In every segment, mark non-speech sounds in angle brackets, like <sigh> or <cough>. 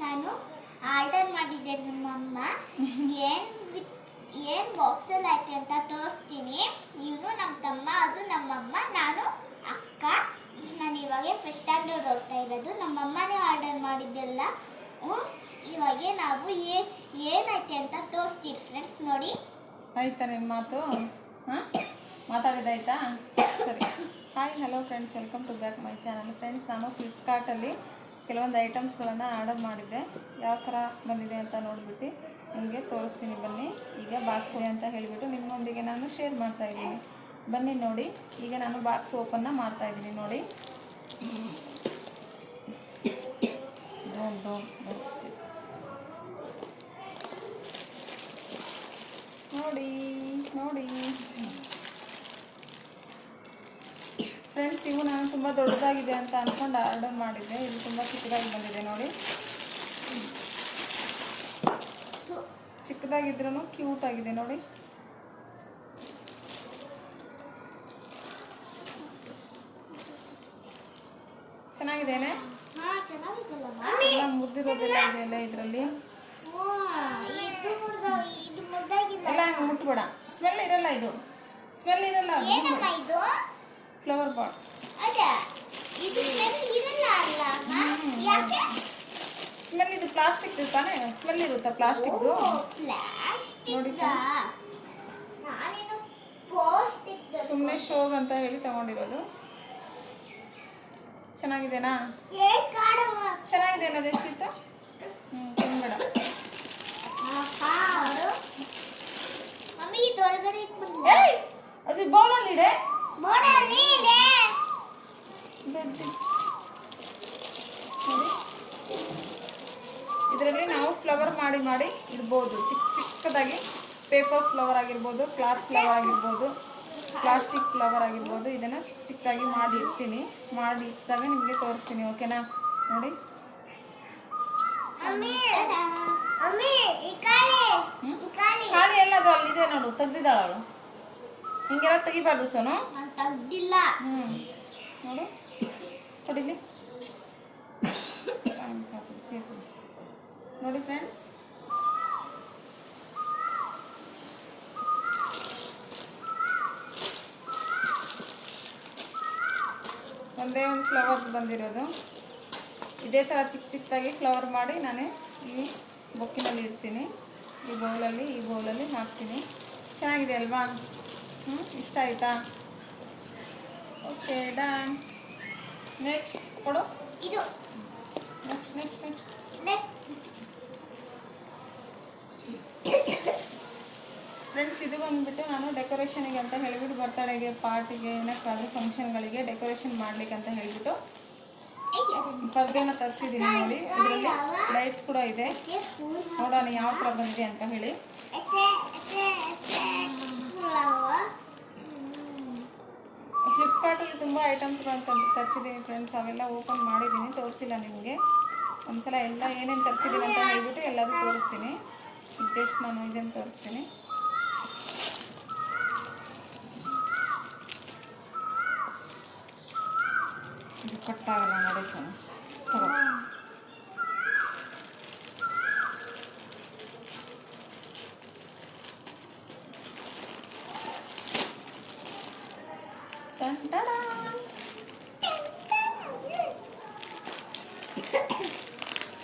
ನಾನು ಆರ್ಡರ್ ಮಾಡಿದ್ದೆ ನಿಮ್ಮಮ್ಮ. ಏನ್ ಏನ್ ಬಾಕ್ಸಲ್ಲಿ ಐತೆ ಅಂತ ತೋರಿಸ್ತೀನಿ. ಇವನು ನಮ್ಮ ತಮ್ಮ, ಅದು ನಮ್ಮಮ್ಮ, ನಾನು ಅಕ್ಕ. ನಾನು ಇವಾಗ ಫಸ್ಟ್ ಸ್ಟ್ಯಾಂಡರ್ಡ್ ಹೋಗ್ತಾ ಇರೋದು. ನಮ್ಮಮ್ಮನೇ ಆರ್ಡರ್ ಮಾಡಿದ್ದೆಲ್ಲ. ಇವಾಗ ನಾವು ಏ ಏನೈತೆ ಅಂತ ತೋರಿಸ್ತೀವಿ ಫ್ರೆಂಡ್ಸ್ ನೋಡಿ. ಆಯ್ತಾ ನಿಮ್ಮ ಮಾತು? ಹಾಂ? ಮಾತಾಡಿದಾಯ್ತಾ ಸರಿ. Hi hello friends welcome to back my channel friends ನಾನು ಫ್ಲಿಪ್ಕಾರ್ಟಲ್ಲಿ ಕೆಲವೊಂದು ಐಟಮ್ಸ್ಗಳನ್ನು ಆರ್ಡರ್ ಮಾಡಿದ್ದೆ ಯಾವ ಥರ ಬಂದಿದೆ ಅಂತ ನೋಡಿಬಿಟ್ಟು ನಿಮಗೆ ತೋರಿಸ್ತೀನಿ ಬನ್ನಿ. ಈಗ ಬಾಕ್ಸ್ ಅಂತ ಹೇಳಿಬಿಟ್ಟು ನಿಮ್ಮೊಂದಿಗೆ ನಾನು ಶೇರ್ ಮಾಡ್ತಾ ಇದ್ದೀನಿ. ಬನ್ನಿ ನೋಡಿ, ಈಗ ನಾನು ಬಾಕ್ಸ್ ಓಪನ್ನ ಮಾಡ್ತಾ ಇದ್ದೀನಿ ನೋಡಿ. ನೋಡಿ ನೋಡಿ ಫ್ರೆಂಡ್ಸ್ ಇವು ನಾನು ತುಂಬ ದೊಡ್ಡದಾಗಿದೆ ಅಂತ ಅಂದ್ಕೊಂಡು ಆರ್ಡರ್ ಮಾಡಿದ್ದೆ. ಇದು ತುಂಬ ಚಿಕ್ಕದಾಗಿ ಬಂದಿದೆ ನೋಡಿ. ಚಿಕ್ಕದಾಗಿದ್ರೂ ಕ್ಯೂಟ್ ಆಗಿದೆ ನೋಡಿ. ಚೆನ್ನಾಗಿದ್ದೇನೆ ಚೆನ್ನಾಗಿತ್ತಲ್ಲ ಎಲ್ಲ ಮುದ್ದಿರೋದೆಲ್ಲ ಇದರಲ್ಲಿ? ಇದು ಮುರ್ದ ಇದು ಮುರ್ದಾಗಿಲ್ಲ. ಎಲ್ಲ ಹಂಗೆ ಮುಟ್ಬೇಡ. ಸ್ಮೆಲ್ ಇರಲ್ಲ ಇದು. ಸ್ಮೆಲ್ ಇರಲ್ಲ. ಫ್ಲವರ್ ಪಾಟ್ ಸ್ಮೆಲ್ ಇದು ಪ್ಲಾಸ್ಟಿಕ್ ತಾನೇ? ಸ್ಮೆಲ್ ಇರುತ್ತಾ ಪ್ಲಾಸ್ಟಿಕ್ದು ಸುಮ್ಮನೆ ಶೋಗ್ ಅಂತ ಹೇಳಿ ತಗೊಂಡಿರೋದು. ಚೆನ್ನಾಗಿದೆನಾ ಚೆನ್ನಾಗಿದೆ ಅನ್ನೋದು ಎಷ್ಟಿತ್ತು ಹ್ಞೂ ತಿನ್ಬೇಡ ಅದು? ಬೌಲಲ್ಲಿ ಇಡೆ ಇದೆ ಇದರಲ್ಲಿ ನಾವು ಫ್ಲವರ್ ಮಾಡಿ ಮಾಡಿ ಇಡ್ಬೋದು. ಚಿಕ್ಕ ಚಿಕ್ಕದಾಗಿ ಪೇಪರ್ ಫ್ಲವರ್ ಆಗಿರ್ಬೋದು ಕ್ಲಾತ್ ಫ್ಲವರ್ ಆಗಿರ್ಬೋದು ಪ್ಲಾಸ್ಟಿಕ್ ಫ್ಲವರ್ ಆಗಿರ್ಬೋದು ಇದನ್ನು ಚಿಕ್ಕ ಚಿಕ್ಕದಾಗಿ ಮಾಡಿ ಇಡ್ತೀನಿ. ಮಾಡಿ ಇಟ್ಟಾಗ ನಿಮಗೆ ತೋರಿಸ್ತೀನಿ ಓಕೆನಾ ನೋಡಿ. ಖಾಲಿ ಎಲ್ಲ ಅದು ಅಲ್ಲಿದೆ ನೋಡು ತೆಗ್ದಿದ್ದಾಳ ಅವಳು. ಹಿಂಗೆಲ್ಲ ತೆಗಿಬಾರ್ದು ಸೋನು? ತೆಗ್ದಿಲ್ಲ. ಹ್ಞೂ ನೋಡು. ಕೊಡಿಲಿ. ನೋಡಿ ಫ್ರೆಂಡ್ಸ್ ಒಂದೇ ಒಂದು ಫ್ಲವರ್ ಬಂದಿರೋದು. ಇದೇ ಥರ ಚಿಕ್ಕ ಚಿಕ್ಕದಾಗಿ ಫ್ಲವರ್ ಮಾಡಿ ನಾನು ಈ ಬೊಕ್ಕಿನಲ್ಲಿ ಇಡ್ತೀನಿ. ಈ ಬೌಲಲ್ಲಿ ಈ ಬೌಲಲ್ಲಿ ಹಾಕ್ತೀನಿ. ಚೆನ್ನಾಗಿದೆ ಅಲ್ವಾ? ಹ್ಞೂ ಇಷ್ಟ ಆಯಿತಾ? ಓಕೆ ಡನ್ ನೆಕ್ಸ್ಟ್ ಕೊಡು. ಇದು. ನೆಕ್ಸ್ಟ್ ನೆಕ್ಸ್ಟ್ ನೆಕ್ಸ್ಟ್ ಫ್ರೆಂಡ್ಸ್ ಇದು ಬಂದುಬಿಟ್ಟು ನಾನು ಡೆಕೋರೇಷನಿಗೆ ಅಂತ ಹೇಳಿಬಿಟ್ಟು ಬರ್ತಡೇಗೆ ಪಾರ್ಟಿಗೆ ಏನಕ್ಕಾದ್ರೂ ಫಂಕ್ಷನ್ಗಳಿಗೆ ಡೆಕೋರೇಷನ್ ಮಾಡಲಿಕ್ಕೆ ಅಂತ ಹೇಳಿಬಿಟ್ಟು. ಪರ್ದೆನ ತರಿಸಿದ್ದೀನಿ ನೋಡಿ. ಇದರಲ್ಲಿ ಲೈಟ್ಸ್ ಕೂಡ ಇದೆ. ನೋಡೋಣ ಯಾವ ಥರ ಬಂದಿದೆ ಅಂತ ಹೇಳಿ. ಫ್ಲಿಪ್ಕಾರ್ಟಲ್ಲಿ ತುಂಬ ಐಟಮ್ಸ್ಗಳು ತಂದು ತರಿಸಿದ್ದೀನಿ ಫ್ರೆಂಡ್ಸ್ ಅವೆಲ್ಲ ಓಪನ್ ಮಾಡಿದ್ದೀನಿ. ತೋರಿಸಿಲ್ಲ ನಿಮಗೆ. ಒಂದ್ಸಲ ಎಲ್ಲ ಏನೇನು ತರಿಸಿದ್ದೀನಿ ಅಂತ ಹೇಳ್ಬಿಟ್ಟು ಎಲ್ಲದೂ ತೋರಿಸ್ತೀನಿ. ಜಸ್ಟ್ ನಾನು ಇದನ್ನು ತೋರಿಸ್ತೀನಿ.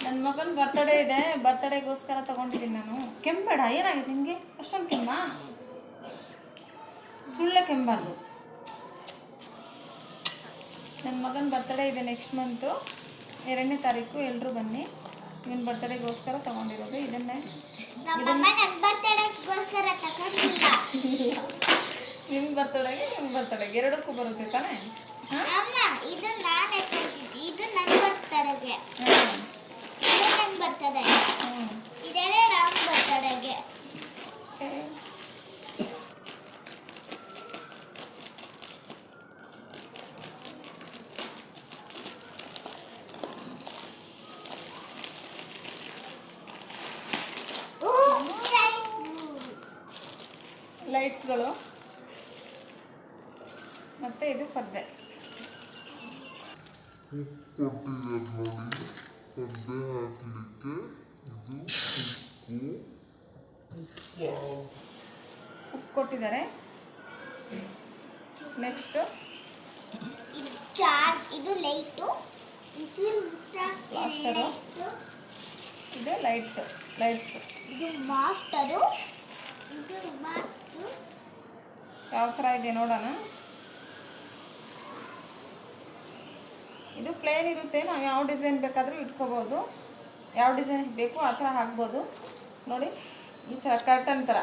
ನನ್ನ ಮಗನ ಬರ್ತಡೇ ಇದೆ ಬರ್ತಡೇಗೋಸ್ಕರ ತಗೊಂಡಿದ್ದೀನಿ ನಾನು. ಕೆಂಬೇಡ ಏನಾಗಿದೆ ನಿಮಗೆ ಅಷ್ಟೊಂದು ಕೆಮ್ಮ ಸುಳ್ಳೆ ಕೆಂಬಾರ್ದು ನನ್ನ ಮಗನ ಬರ್ತಡೇ ಇದೆ ನೆಕ್ಸ್ಟ್ ಮಂತು ಎರಡನೇ ತಾರೀಕು ಎಲ್ಲರೂ ಬನ್ನಿ. ಇವನ್ ಬರ್ತಡೇಗೋಸ್ಕರ ತಗೊಂಡಿರೋದು. ಇದನ್ನೇ. ನನ್ನ ನಿಮ್ಮ ಬರ್ತಡೇಗೆ ನಿಮ್ಮ ಬರ್ತಡೇಗೆ ಎರಡಕ್ಕೂ ಬರುತ್ತೆ ತಾನೇ? ಹಾಂ? ಅಮ್ಮ ಇದು ನಾನು ಇದು ನನ್ನ ಬರ್ತಡೆಗೆ ಹಾಂ ಇದು ನನ್ನ ಬರ್ತಡೆಗೆ ಹ್ಞೂ ಇದೆರಡು ನಮ್ಮ ಬರ್ತಡೆಗೆ ಲೈಟ್ಸ್ಗಳು ಮತ್ತು ಇದು ಪರ್ದೆ ಕೊಟ್ಟಿದ್ದಾರೆ ಹಾಕಲಿಕ್ಕೆ ಉಪ್ಪು ಕೊಟ್ಟಿದ್ದಾರೆ ನೆಕ್ಸ್ಟ್ ಇದು ಚಾರ್ ಇದು ಲೈಟು. ಇದು Plaster. ಇದು ಲೈಟ್ಸ್ ಲೈಟ್ಸ್. ಇದು ಮಾಸ್ಟರು. ಇದು ಮಾಸ್ಟರು. ಯಾವ ಥರ ಇದೆ ನೋಡೋಣ. ಇದು ಪ್ಲೇನ್ ಇರುತ್ತೆ. ನಾವು ಯಾವ ಡಿಸೈನ್ ಬೇಕಾದರೂ ಇಟ್ಕೋಬೋದು. ಯಾವ ಡಿಸೈನ್ ಬೇಕು ಆ ಥರ ಹಾಕ್ಬೋದು. ನೋಡಿ ಈ ಥರ ಕರ್ಟನ್ ಥರ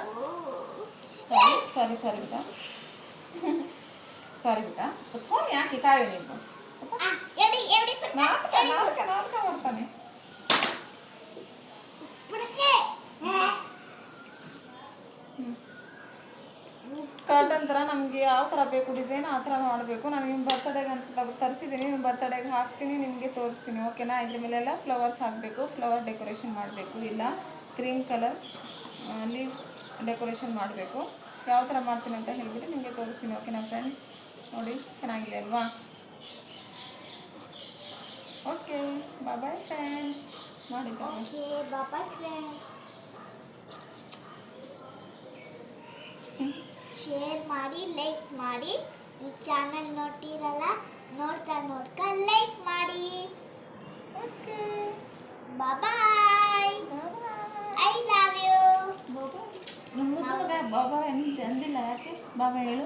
ಸಾರಿ ಸಾರಿ ಸಾರಿ ಬಿಟ್ಟ. ಸಾರಿ ಬಿಟ್ಟ. ಸೋನಿ ಯಾಕೆ ಕಾಯಿ ನೀವು? ನಾಲ್ಕ ನಾಲ್ಕ ಮಾಡ್ತಾನೆ. ಕರ್ಟನ್ ಥರ ನಮಗೆ ಯಾವ ಥರ ಬೇಕು ಡಿಸೈನ್ ಆ ಥರ ಮಾಡಬೇಕು. ನಾನು ನಿಮ್ಮ ಬರ್ತಡೇಗೆ ಅಂತ ತರಿಸಿದ್ದೀನಿ ನಿಮ್ಮ ಬರ್ತಡೇಗೆ ಹಾಕ್ತೀನಿ, ನಿಮಗೆ ತೋರಿಸ್ತೀನಿ ಓಕೆನಾ ಇದ್ರ ಮೇಲೆಲ್ಲ ಫ್ಲವರ್ಸ್ ಹಾಕಬೇಕು ಫ್ಲವರ್ ಡೆಕೋರೇಷನ್ ಮಾಡಬೇಕು. ಇಲ್ಲ ಕ್ರೀಮ್ ಕಲರ್ ಲೀವ್ ಡೆಕೋರೇಷನ್ ಮಾಡಬೇಕು. ಯಾವ ಥರ ಮಾಡ್ತೀನಿ ಅಂತ ಹೇಳಿಬಿಟ್ಟು ನಿಮಗೆ ತೋರಿಸ್ತೀನಿ ಓಕೆನಾ ಫ್ರೆಂಡ್ಸ್ ನೋಡಿ, ಚೆನ್ನಾಗಿದೆ ಅಲ್ವಾ? ಓಕೆ ಬಾಯ್ ಫ್ರೆಂಡ್ಸ್ ಮಾಡಿದ್ದಾರೆ ಓಕೆ ಬಾಬಾ ಫ್ರೆಂಡ್ಸ್ ಶೇರ್ ಮಾಡಿ ಲೈಕ್ ಮಾಡಿ. ಈ ಚಾನಲ್ ನೋಡ್ತೀರಲ್ಲ ನೋಡ್ತಾ ನೋಡ್ತಾ ಲೈಕ್ ಮಾಡಿ. Okay bye I love you ಬಾಬಾ ಅಂತ ಅಂದಿಲ್ಲ ಯಾಕೆ? ಬಾಬಾ ಹೇಳು.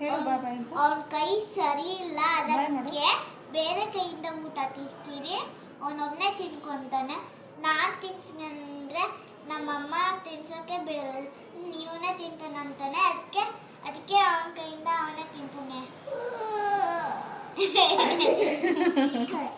ಹೇಳು ಬಾಬಾ ಅಂತ. ಅವನ ಕೈ ಸರಿ ಇಲ್ಲ ಅದಕ್ಕೆ ಬೇರೆ ಕೈಯಿಂದ ಊಟ ತಿನ್ನಿಸ್ತೀರಿ ಅವನೊಬ್ಬನೇ ತಿನ್ಕೊಂತಾನೆ. ನಾನು ತಿನ್ಸಿನಂದ್ರೆ ಅಂದರೆ ನಮ್ಮಮ್ಮ ತಿನ್ಸೋಕ್ಕೆ ಬಿಡಲ್ಲ. ಇವನೇ ತಿಂತಾನಂತಾನೆ ಅದಕ್ಕೆ ಅದಕ್ಕೆ ಅವನ ಕೈಯಿಂದ ಅವನೇ ತಿಂತಾನೆ. <laughs>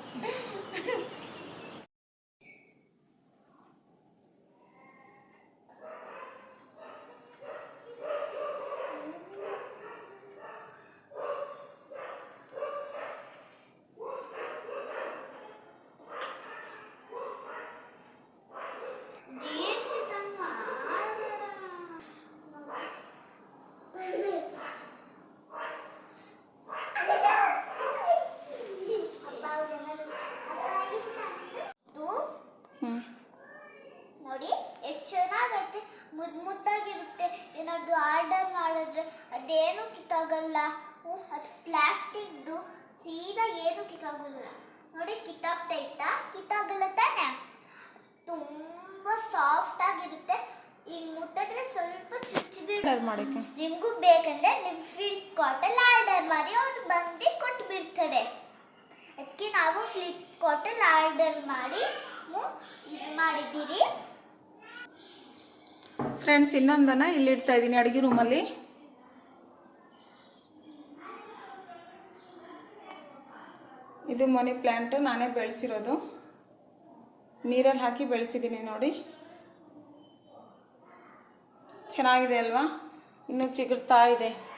ಅದೇನು ಕಿತ್ತಾಗಲ್ಲ. ಅದು ಪ್ಲಾಸ್ಟಿಕ್ದು ಸೀದಾ ಏನು ಕಿತ್ತಾಗಲ್ಲ. ನೋಡಿ ಕಿತ್ತಾಗ್ತೈತಾ ಕಿತ್ತಾಗಲ್ಲ ತಾನೆ? ತುಂಬ ಸಾಫ್ಟ್ ಆಗಿರುತ್ತೆ. ಈಗ ಮುಟ್ಟಿದ್ರೆ ಸ್ವಲ್ಪ ಚುಚ್ಚು ಮಾಡೋಕ್ಕೆ. ನಿಮಗೂ ಬೇಕಂದ್ರೆ ನಿಮ್ಮ ಫ್ಲಿಪ್ಕಾರ್ಟಲ್ಲಿ ಆರ್ಡರ್ ಮಾಡಿ. ಅವ್ರು ಬಂದು ಕೊಟ್ಟು ಬಿಡ್ತಾರೆ ಅದಕ್ಕೆ ನಾವು ಫ್ಲಿಪ್ಕಾರ್ಟಲ್ಲಿ ಆರ್ಡರ್ ಮಾಡಿ ಇದು ಮಾಡಿದ್ದೀರಿ. ಫ್ರೆಂಡ್ಸ್ ಇನ್ನೊಂದನ್ನು ಇಲ್ಲಿ ಇಡ್ತಾ ಇದ್ದೀನಿ ಅಡುಗೆ ರೂಮಲ್ಲಿ ಇದು ಮನಿ ಪ್ಲ್ಯಾಂಟು ನಾನೇ ಬೆಳೆಸಿರೋದು. ನೀರಲ್ಲಿ ಹಾಕಿ ಬೆಳೆಸಿದ್ದೀನಿ ನೋಡಿ. ಚೆನ್ನಾಗಿದೆ ಅಲ್ವಾ? ಇನ್ನೂ ಚಿಗುರ್ತಾ ಇದೆ.